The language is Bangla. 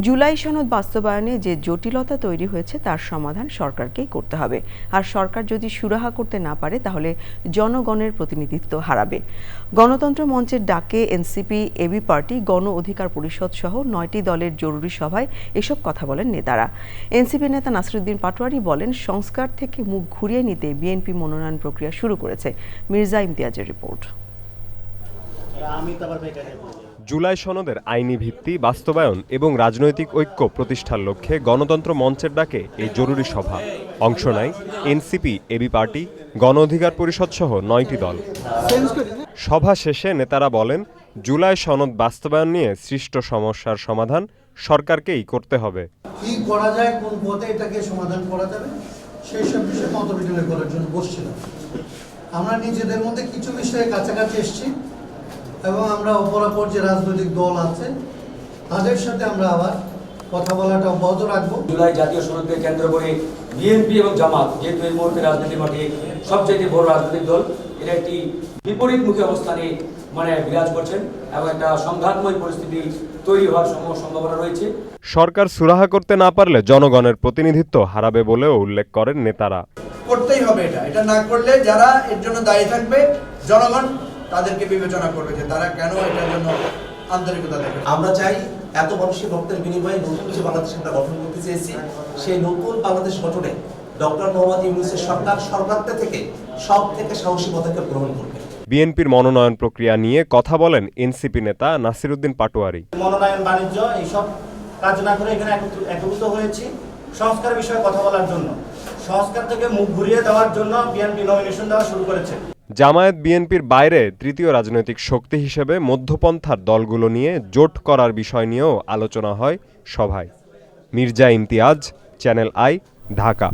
জুলাই সনদ বাস্তবায়নে যে জটিলতা তৈরি হয়েছে, তার সমাধান সরকারকেই করতে হবে। আর সরকার যদি সুরাহা করতে না পারে, তাহলে জনগণের প্রতিনিধিত্ব হারাবে। গণতন্ত্র মঞ্চের ডাকে এনসিপি, এবি পার্টি, গণ অধিকার পরিষদ সহ নয়টি দলের জরুরি সভায় এসব কথা বলেন নেতারা। এনসিপি নেতা নাসিরুদ্দিন পাটোয়ারি বলেন, সংস্কার থেকে মুখ ঘুরিয়ে নিতে বিএনপি মনোনয়ন প্রক্রিয়া শুরু করেছে। মির্জা ইমতিয়াজের রিপোর্ট। জুলাই সনদের আইনি ভিত্তি বাস্তবায়ন এবং রাজনৈতিক ঐক্য প্রতিষ্ঠার লক্ষ্যে গণতন্ত্র মঞ্চের ডাকে এই জরুরি সভা। অংশ নেয় এনসিপি এবি পার্টি গণ অধিকার পরিষদ সহ নয়টি দল। সভা শেষে নেতারা বলেন জুলাই সনদ বাস্তবায়ন নিয়ে সৃষ্ট সমস্যার সমাধান সরকারকেই করতে হবে। কি করা যায় কোন পথে এটাকে সমাধান করা যাবে সেই সব বিষয়ে মত বিনিময় করার জন্য বসছিলাম। আমরা নিজেদের মধ্যে কিছু বিষয়ে কাছাকাছি এসেছি। এবং আমরা অপরাপর যে রাজনৈতিক দল আছে তাদের সাথে আমরা আবার কথা বলাটা অব্যাহত রাখব। জুলাই জাতীয় সনদকে কেন্দ্র করে বিএনপি এবং জামাত যেহেতু এই মুহূর্তে রাজনীতির মাঠে সবচেয়ে বড় রাজনৈতিক দল এরা একটি বিপরীত বিপরীতমুখী অবস্থানে মানে বিরাজ করছেন এবং একটা সংঘাতময় পরিস্থিতি তৈরি হওয়ার সম্ভ- সম্ভাবনা রয়েছে। সরকার সুরাহা করতে না পারলে জনগণের প্রতিনিধিত্ব হারাবে বলেও উল্লেখ করেন নেতারা। করতেই হবে এটা। এটা না করলে যারা এর জন্য দায়ী থাকবে জনগণ তাদেরকে বিবেচনা করবে যে তারা কেন এটার জন্য আন্তরিকতা দেবে আমরা চাই এত মানুষের রক্তের বিনিময়ে নতুন যে বাংলাদেশ আমরা গঠন করতে চেয়েছি সেই নতুন বাংলাদেশ গঠনে ডক্টর মোহাম্মদ ইউনুসের সরকার সরকারটা থেকে সব থেকে সাহসী পদক্ষেপ গ্রহণ করবে। বিএনপির মনোনয়ন প্রক্রিয়া নিয়ে কথা বলেন এনসিপি নেতা নাসিরুদ্দিন পাটোয়ারি। মনোনয়ন বাণিজ্য এইসব কাজ না করে এখানে একত্র- একত্রিত হয়েছি। সংস্কার বিষয়ে কথা বলার জন্য। সংস্কার থেকে মুখ ঘুরিয়ে দেওয়ার জন্য বিএনপি নমিনেশন দেওয়া শুরু করেছে। জামায়াত বিএনপির বাইরে তৃতীয় রাজনৈতিক শক্তি হিসেবে মধ্যপন্থার দলগুলো নিয়ে জোট করার বিষয় নিয়েও আলোচনা হয় সভায়। Mirza Imtiaz channel I Dhaka